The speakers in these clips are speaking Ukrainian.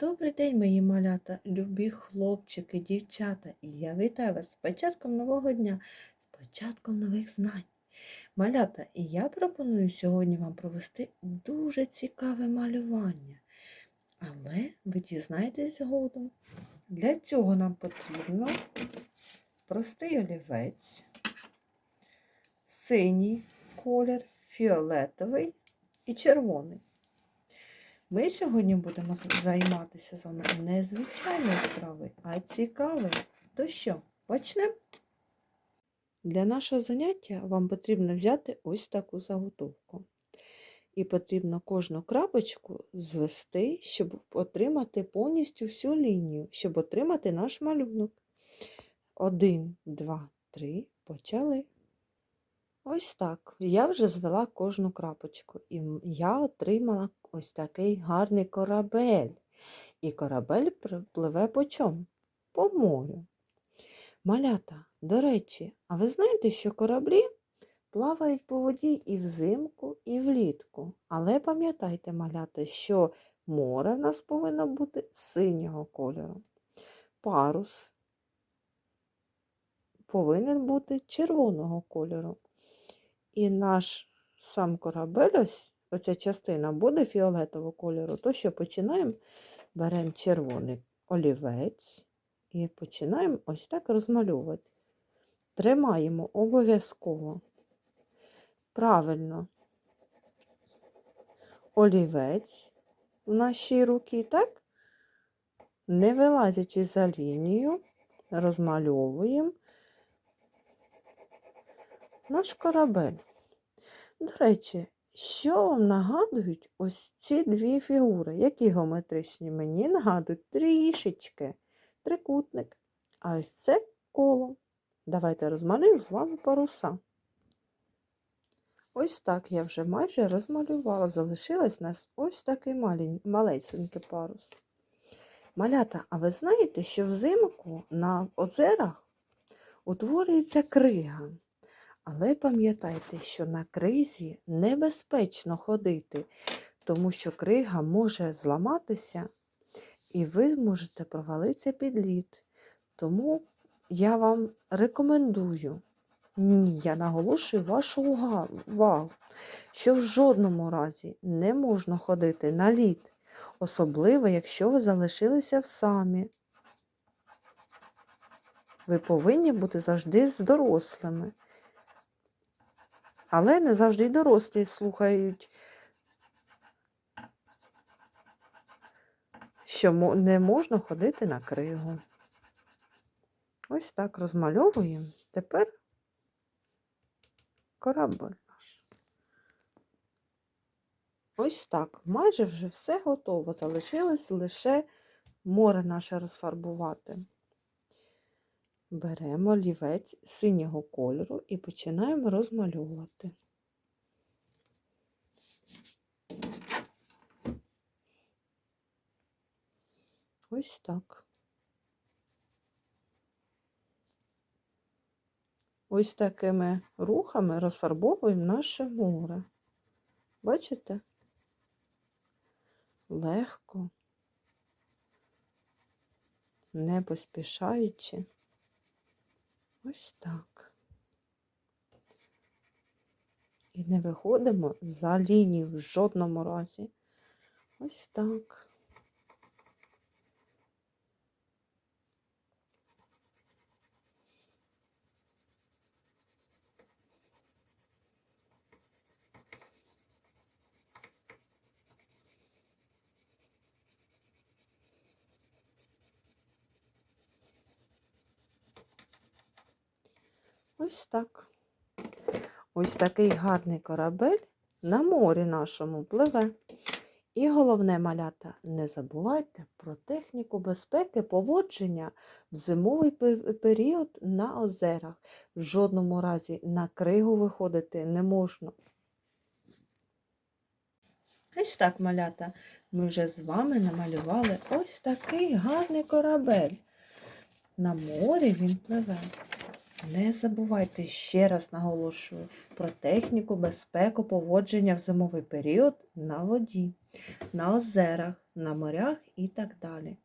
Добрий день, мої малята, любі хлопчики, дівчата. Я вітаю вас з початком нового дня, з початком нових знань. Малята, і я пропоную сьогодні вам провести дуже цікаве малювання. Але ви дізнаєтесь згодом. Для цього нам потрібно простий олівець, синій колір, фіолетовий і червоний. Ми сьогодні будемо займатися з вами не звичайною справою, а цікавою. То що, почнемо? Для нашого заняття вам потрібно взяти ось таку заготовку. І потрібно кожну крапочку звести, щоб отримати повністю всю лінію, щоб отримати наш малюнок. Один, два, три, почали. Ось так. Я вже звела кожну крапочку, і я отримала ось такий гарний корабель. І корабель пливе по чому? По морю. Малята, до речі, а ви знаєте, що кораблі плавають по воді і взимку, і влітку. Але пам'ятайте, малята, що море в нас повинно бути синього кольору. Парус повинен бути червоного кольору. І наш сам корабель, ось оця частина буде фіолетового кольору, то що починаємо, беремо червоний олівець і починаємо ось так розмальовувати. Тримаємо обов'язково правильно олівець в нашій руці, так? Не вилазячи за лінію, розмальовуємо наш корабель. До речі, що вам нагадують ось ці дві фігури? Які геометричні мені нагадують трішечки трикутник. А ось це коло. Давайте розмалюємо з вами паруса. Ось так я вже майже розмалювала. Залишилось нас ось такий малесенький парус. Малята, а ви знаєте, що взимку на озерах утворюється крига? Але пам'ятайте, що на кризі небезпечно ходити, тому що крига може зламатися і ви можете провалитися під лід. Тому я вам рекомендую, ні, я наголошую вашу увагу, що в жодному разі не можна ходити на лід, особливо, якщо ви залишилися самі. Ви повинні бути завжди з дорослими. Але не завжди й дорослі слухають, що не можна ходити на кригу. Ось так розмальовуємо. Тепер корабель наш. Ось так. Майже вже все готово. Залишилось лише море наше розфарбувати. Беремо олівець синього кольору і починаємо розмальовувати. Ось так. Ось такими рухами розфарбовуємо наше море. Бачите? Легко, не поспішаючи. Ось так. І не виходимо за лінію в жодному разі. Ось так. Ось так. Ось такий гарний корабель на морі нашому пливе. І головне, малята, не забувайте про техніку безпеки поводження в зимовий період на озерах. В жодному разі на кригу виходити не можна. Ось так, малята, ми вже з вами намалювали ось такий гарний корабель. На морі він пливе. Не забувайте, ще раз наголошую, про техніку безпеку поводження в зимовий період на воді, на озерах, на морях і так далі.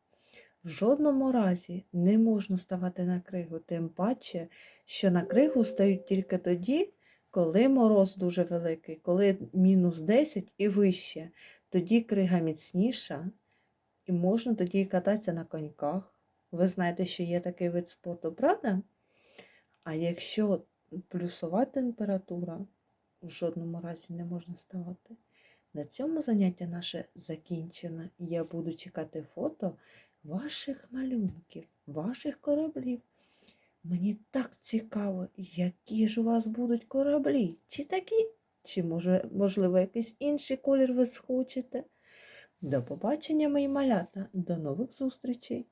В жодному разі не можна ставати на кригу, тим паче, що на кригу стають тільки тоді, коли мороз дуже великий, коли мінус 10 і вище. Тоді крига міцніша, і можна тоді кататися на коньках. Ви знаєте, що є такий вид спорту, правда? А якщо плюсова температура, в жодному разі не можна ставати. На цьому заняття наше закінчено. Я буду чекати фото ваших малюнків, ваших кораблів. Мені так цікаво, які ж у вас будуть кораблі. Чи такі, чи може, можливо, якийсь інший колір ви схочете. До побачення, мої малята, до нових зустрічей!